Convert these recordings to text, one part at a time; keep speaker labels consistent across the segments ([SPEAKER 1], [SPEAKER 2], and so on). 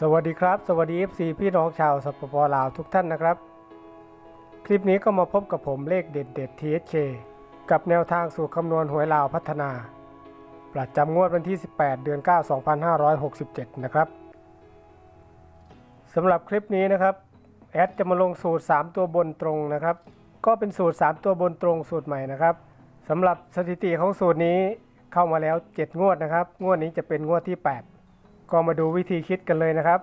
[SPEAKER 1] สวัสดีครับ สวัสดี FC พี่น้องชาวสปปลาวทุกท่านนะครับ คลิปนี้ก็มาพบกับผมเลขเด็ดเด็ด THK กับแนวทางสู่คำนวณหวยลาวพัฒนา ประจำงวดวันที่ 18 เดือน 9 2567 นะครับสำหรับคลิปนี้นะครับ แอดจะมาลงสูตร 3 ตัวบนตรงนะครับ ก็เป็นสูตร 3 ตัวบนตรงสูตรใหม่นะครับสำหรับสถิติของสูตรนี้เข้ามาแล้ว 7 งวดนะครับ งวดนี้จะเป็นงวดที่ 8 ก็มาดูวิธีคิดกันเลยนะครับ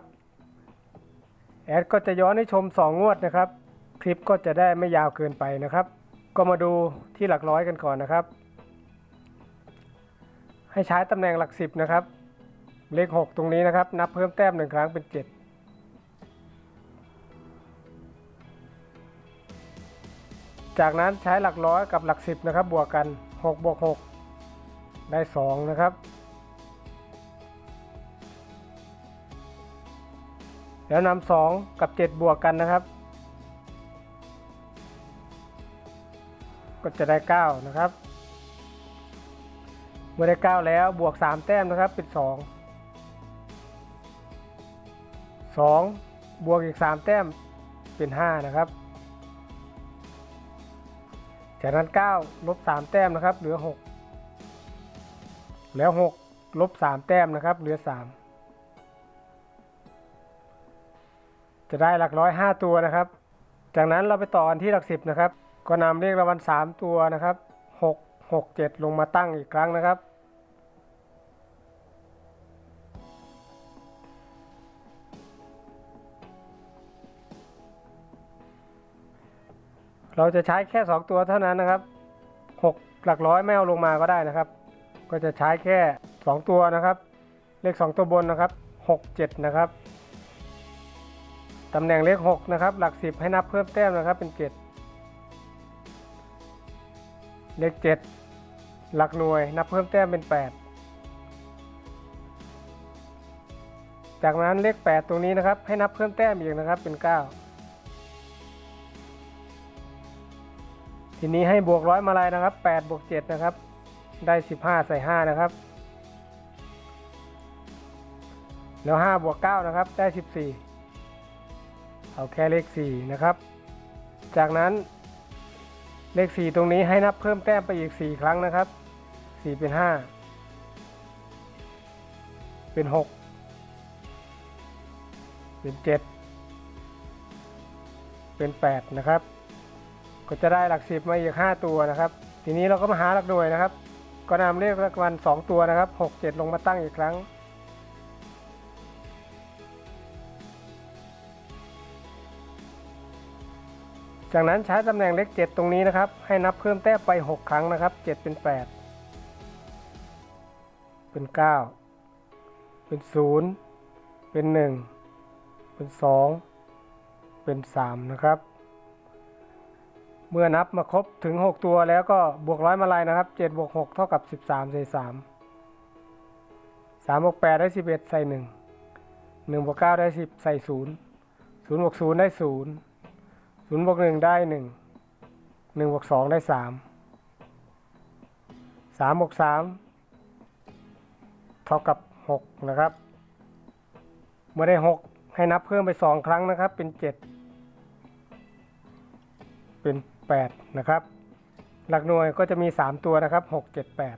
[SPEAKER 1] แอดก็จะย้อนให้ชม 2 งวดนะครับ คลิปก็จะได้ไม่ยาวเกินไปนะครับ ก็มาดูที่หลักร้อยกันก่อนนะครับ ให้ใช้ตำแหน่งหลักสิบนะครับ เลข 6 ตรงนี้นะครับ นับเพิ่มแต้มหนึ่งครั้งเป็น 7จากนั้นใช้หลักร้อยกับหลักสิบนะครับ บวกกัน6บวก6ได้ 2 นะครับ แล้วนำสองกับ 7 บวกกันนะครับ ก็จะได้ 9 นะครับ เมื่อได้ 9 แล้วบวก 3 แต้มนะครับเป็น 2 2 บวกอีก 3 แต้มเป็น 5 นะครับ จากนั้น 9 ลบ 3 แต้มนะครับ เหลือ 6 แล้ว 6 ลบ 3 แต้มนะครับ เหลือ 3 จะได้หลักร้อยห้าตัวนะครับ จากนั้นเราไปต่อกันที่หลักสิบนะครับ ก็นำเลขรางวัลสามตัวนะครับหกหกเจ็ดลงมาตั้งอีกครั้งนะครับ เราจะใช้แค่สองตัวเท่านั้นนะครับหกหลักร้อยไม่เอาลงมาก็ได้นะครับ ก็จะใช้แค่สองตัวนะครับ เลขสองตัวบนนะครับหกเจ็ดนะครับ ตำแหน่งเลข6นะครับหลัก 10 ให้นับเพิ่มแต้มนะครับเป็น 7 เลข 7 หลักหน่วยนับเพิ่มแต้มเป็น 8 จากนั้นเลข 8 ตรงนี้นะครับให้นับเพิ่มแต้มอีกนะครับเป็น 9 ทีนี้ให้บวกร้อยมาลายนะครับ8บวก7นะครับได้ 15 ใส่ 5 นะครับ แล้ว5บวก9นะครับได้ 14 เอาแค่เลข 4 นะครับ จากนั้นเลข 4 ตรงนี้ให้นับเพิ่มแต้มไปอีก 4 ครั้งนะครับ 4 เป็น 5 เป็น 6 เป็น 7 เป็น 8 นะครับ ก็จะได้หลัก 10 มาอีก 5 ตัวนะครับ ทีนี้เราก็มาหาหลักหน่วยนะครับ ก็นำเลขรางวัล2ตัวนะครับ 6 7 ลงมาตั้งอีกครั้ง จากนั้นใช้ตำแหน่งเลข 7 ตรงนี้นะครับ ให้นับเพิ่มแต้มไป 6 ครั้งนะครับ 7 เป็น 8 เป็น 9 เป็น 0 เป็น 1 เป็น 2 เป็น 3 นะครับ เมื่อนับมาครบถึง 6 ตัวแล้วก็บวกร้อยมาลายนะครับ 7 บวก 6 เท่ากับ 13 ใส่ 3 3 บวก 8 ได้ 11 ใส่ 1 1 บวก 9 ได้ 10 ใส่ 0 0 บวก 0 ได้ 0 ศูนย์บวกหนึ่งได้หนึ่งหนึ่งบวกสองได้สามสามบวกสามเท่ากับหกนะครับ เมื่อได้หกให้นับเพิ่มไปสองครั้งนะครับ เป็นเจ็ดเป็นแปดนะครับ หลักหน่วยก็จะมีสามตัวนะครับหกเจ็ดแปด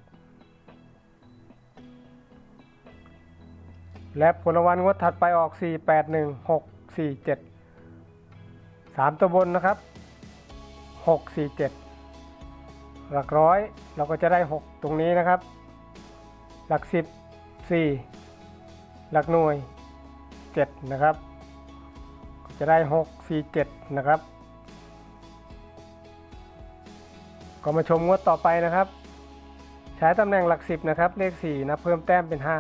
[SPEAKER 1] และผลรางวัลงวดถัดไปออกสี่แปดหนึ่งหก สามตัวบนนะครับหกสี่เจ็ดหลักร้อยเราก็จะได้หกตรงนี้นะครับ หลักสิบสี่หลักหน่วยเจ็ดนะครับจะได้หกสี่เจ็ดนะครับ ก็มาชมงวดต่อไปนะครับ ใช้ตำแหน่งหลักสิบนะครับ เลขสี่นะเพิ่มแต้มเป็นห้า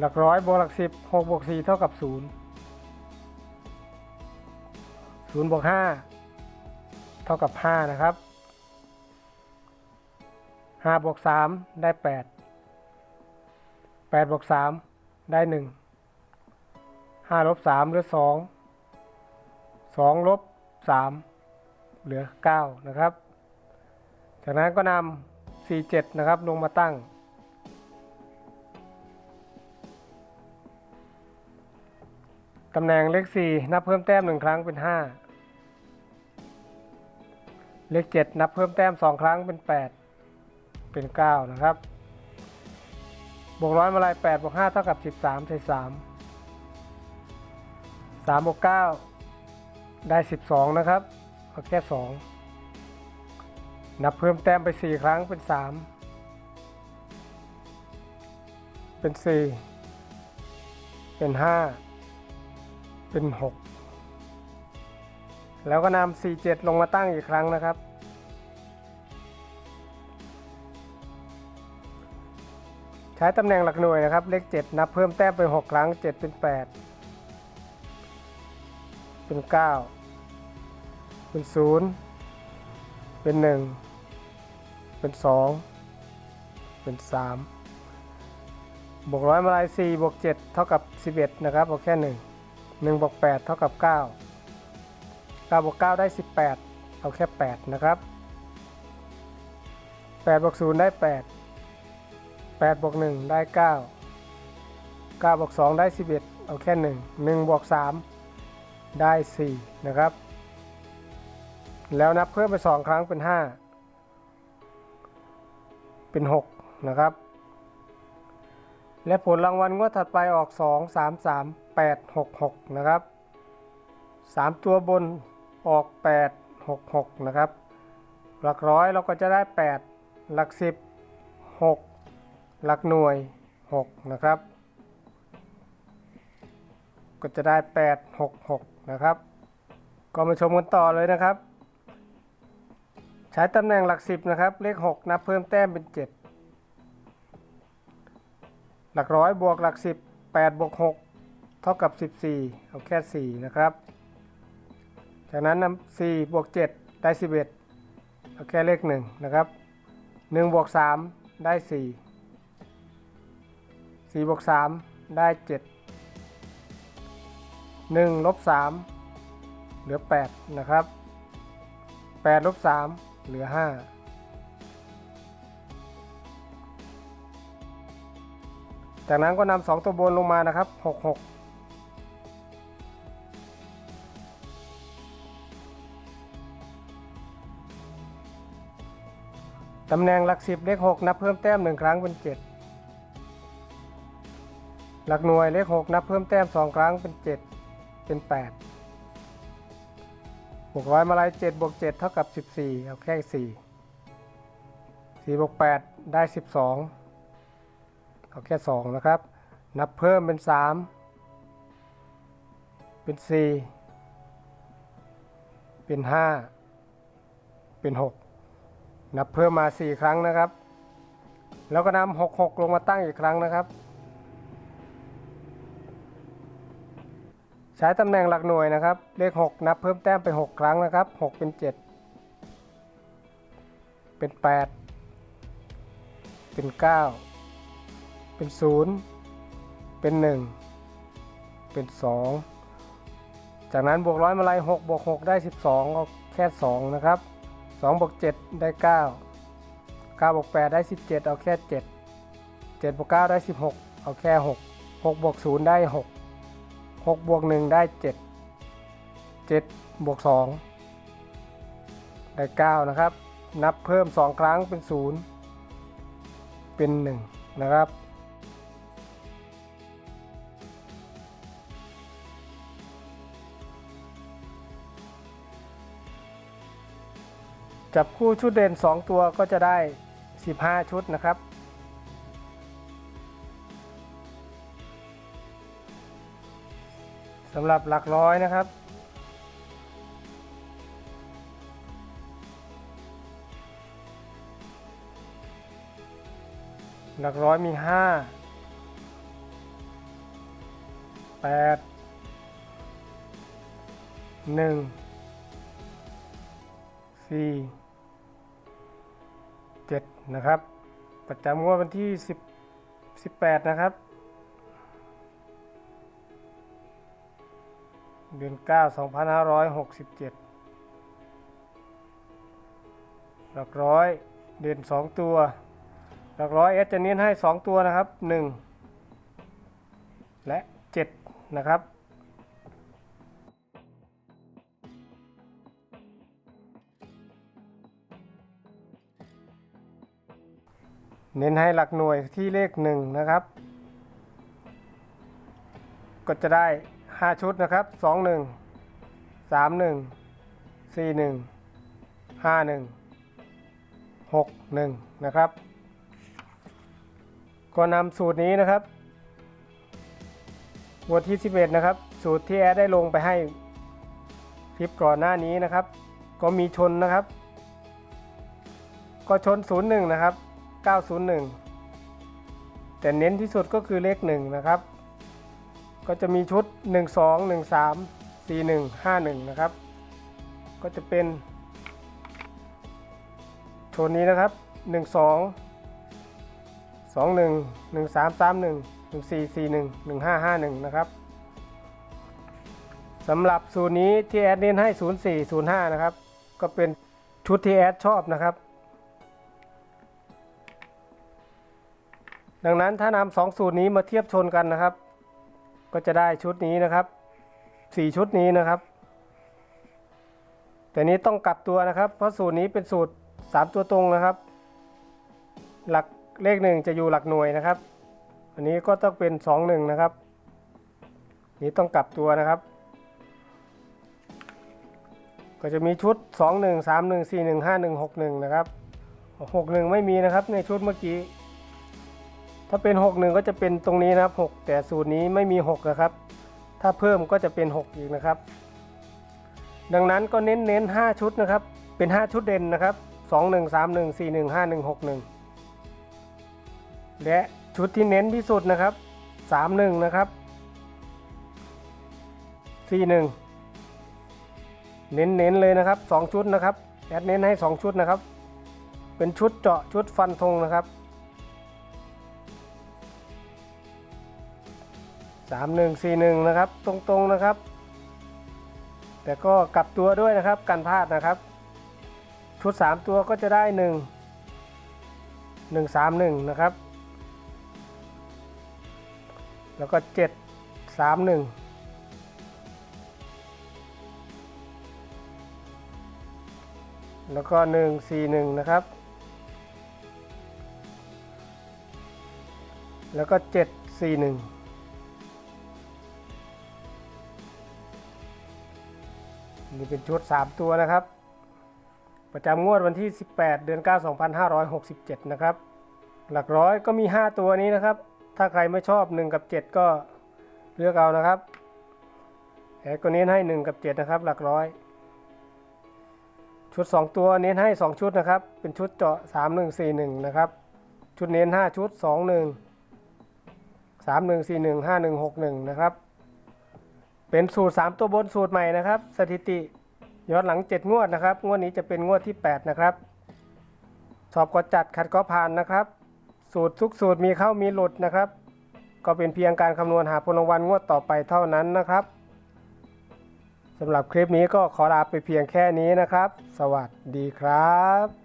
[SPEAKER 1] หลักร้อยบวกหลักสิบหกบวกสี่เท่ากับศูนย์ศูนย์บวกห้าเท่ากับห้านะครับห้าบวกสามได้แปดแปดบวกสามได้หนึ่งห้าลบสามเหลือสองสองลบสามเหลือเก้านะครับ จากนั้นก็นำสี่เจ็ดนะครับ ลงมาตั้ง ตำแหน่งเลขสี่นับเพิ่มแต้มหนึ่งครั้งเป็นห้าเลขเจ็ดนับเพิ่มแต้มสองครั้งเป็นแปดเป็นเก้านะครับ บวกร้อยมาลายแปดบวกห้าเท่ากับสิบสามใส่สามสามบวกเก้าได้สิบสองนะครับเอาแค่สองนับเพิ่มแต้มไปสี่ครั้งเป็นสามเป็นสี่เป็นห้า เป็นหกแล้วก็นำสี่เจ็ดลงมาตั้งอีกครั้งนะครับ ใช้ตำแหน่งหลักหน่วยนะครับ เลข 7 นับเพิ่มแต้มไป 6 ครั้ง 7 เป็น 8 เป็น 9 เป็น 0 เป็น 1 เป็น 2 เป็น 3บวกร้อยมาลาย4บวก7เท่ากับ 11 นะครับเอาแค่ 1 1บวก8เท่ากับ 9 9บวก9ได้ 18 เอาแค่ 8 นะครับ8บวก0ได้ 8 8บวก1ได้ 9 9บวก2ได้ 11 เอาแค่ 1 1บวก3ได้ 4 นะครับ แล้วนับเพิ่มไป 2 ครั้งเป็น 5 เป็น 6 นะครับ และผลรางวัลงวดถัดไปออก 2 3 3 8 6 6 นะครับ 3 ตัวบนออก 8 6 6 นะครับ หลักร้อยเราก็จะได้ 8 หลัก 10 6 หลักหน่วย 6 นะครับ ก็จะได้ 8 6 6 นะครับ ก็มาชมกันต่อเลยนะครับ ใช้ตำแหน่งหลัก 10 นะครับ เลข 6 นับเพิ่มแต้มเป็น 7 หลักร้อยบวกหลัก 10 8บวก6เท่ากับ 14 เอาแค่ 4 นะครับ จากนั้นน4บวก 7 ได้ 11 เอาแค่เลข 1 นะครับ 1บวก 3 ได้ 4 4บวก 3 ได้ 7 1ลบ3เหลือ 8 นะครับ8ลบ3เหลือ 5 จากนั้นก็นำ2ตัวบนลงมานะครับ6 6ตำแหน่งหลัก10เลข6นับเพิ่มแต้ม1ครั้งเป็น7หลักหน่วยเลข6นับเพิ่มแต้ม2ครั้งเป็น7เป็น8บวกร้อยมาลาย7บวก7เท่ากับ14เอาแค่4 4บวก8ได้12 เอาแค่ 2 นะครับ นับเพิ่มเป็น 3 เป็น 4 เป็น 5 เป็น 6 นับเพิ่มมา 4 ครั้งนะครับ แล้วก็นำ6 6 ลงมาตั้งอีกครั้งนะครับ ใช้ตำแหน่งหลักหน่วยนะครับ เลข 6 นับเพิ่มแต้มไป 6 ครั้งนะครับ 6 เป็น 7 เป็น 8 เป็น 9 เป็น 0 เป็น 1 เป็น 2 จากนั้นบวกร้อยมาลัย6บวก6ได้ 12เอาแค่ 2 นะครับ2บวก7ได้ 9 9บวก8ได้ 17 เอาแค่ 7 7บวก9ได้ 16 เอาแค่ 6 6บวก0ได้ 6 6บวก1ได้ 7 7บวก2ได้ 9 นะครับ นับเพิ่ม 2 ครั้งเป็น 0 เป็น 1 นะครับ จับคู่ชุดเด่น 2 ตัวก็จะได้ 15 ชุดนะครับ สำหรับหลักร้อยนะครับ หลักร้อยมี 5 8 1สี่ เจ็ดนะครับ ประจำงวดวันที่สิบสิบแปดนะครับ เดือนเก้าสองพันห้าร้อยหกสิบเจ็ดหลักร้อยเด่นสองตัว หลักร้อยเอสจะเน้นให้สองตัวนะครับหนึ่งและเจ็ดนะครับ เน้นให้หลักหน่วยที่เลขหนึ่งนะครับ ก็จะได้ 5 ชุดนะครับ 2 1 3 1 4 1 5 1 6 1 นะครับ ก็นำสูตรนี้นะครับงวดที่ 11 นะครับ สูตรที่แอดได้ลงไปให้คลิปก่อนหน้านี้นะครับ ก็มีชนนะครับ ก็ชน 01 นะครับ 901 แต่เน้นที่สุดก็คือเลข 1 นะครับ ก็จะมีชุด 1 2 1 3 4 1 5 1 นะครับ ก็จะเป็นชนนี้นะครับ 1 2 2 1 1 3 3 1 1 4 4 1 1 5 5 1 นะครับสำหรับสูตรนี้ที่แอดเน้นให้ 0 4 0 5 นะครับ ก็เป็นชุดที่แอดชอบนะครับ ดังนั้นถ้านำสองสูตรนี้มาเทียบชนกันนะครับ ก็จะได้ชุดนี้นะครับสี่ชุดนี้นะครับ แต่นี้ต้องกลับตัวนะครับ เพราะสูตรนี้เป็นสูตรสามตัวตรงนะครับ หลักเลขหนึ่งจะอยู่หลักหน่วยนะครับ อันนี้ก็ต้องเป็นสองหนึ่งนะครับ นี้ต้องกลับตัวนะครับ ก็จะมีชุด2 1 3 1 4 1 5 1 6 1นะครับ6 1ไม่มีนะครับในชุดเมื่อกี้ ถ้าเป็น 6 1 ก็จะเป็นตรงนี้นะครับ 6 แต่สูตรนี้ไม่มี 6 นะครับ ถ้าเพิ่มก็จะเป็น 6 อีกนะครับ ดังนั้นก็เน้นเน้น5ชุดนะครับ เป็น 5 ชุดเด่นนะครับ 2 1 3 1 4 1 5 1 6 1 และชุดที่เน้นที่สุดนะครับ 3 1 นะครับ 4 1 เน้นเน้นๆเลยนะครับ 2 ชุดนะครับ แอดเน้นให้ 2 ชุดนะครับ เป็นชุดเจาะชุดฟันธงนะครับ 3141 นะครับ ตรงๆนะครับ แต่ก็กลับตัวด้วยนะครับกันพลาดนะครับ ชุด 3 ตัวก็จะได้ 1 131 นะครับ แล้วก็ 7 31แล้วก็ 141 นะครับ แล้วก็ 741 นี่เป็นชุด 3 ตัวนะครับ ประจำงวดวันที่ 18 เดือน 9 2567 นะครับ หลักร้อยก็มี 5 ตัวนี้นะครับ ถ้าใครไม่ชอบ 1 กับ 7 ก็เลือกเอานะครับแอดก็เน้นให้ 1 กับ 7 นะครับ หลักร้อย ชุด 2 ตัวเน้นให้ 2 ชุดนะครับ เป็นชุดเจาะ 3 1 4 1 นะครับ ชุดเน้น 5 ชุด 2 1 3 1 4 1 5 1 6 1 นะครับ เป็นสูตร 3 ตัวบนสูตรใหม่นะครับ สถิติย้อนหลัง 7 งวดนะครับ งวดนี้จะเป็นงวดที่ 8 นะครับ สอบก็จัดขัดก็ผ่านนะครับ สูตรทุกสูตรมีเข้ามีหลุดนะครับ ก็เป็นเพียงการคำนวณหาผลรางวัลงวดต่อไปเท่านั้นนะครับสำหรับคลิปนี้ก็ขอลาไปเพียงแค่นี้นะครับ สวัสดีครับ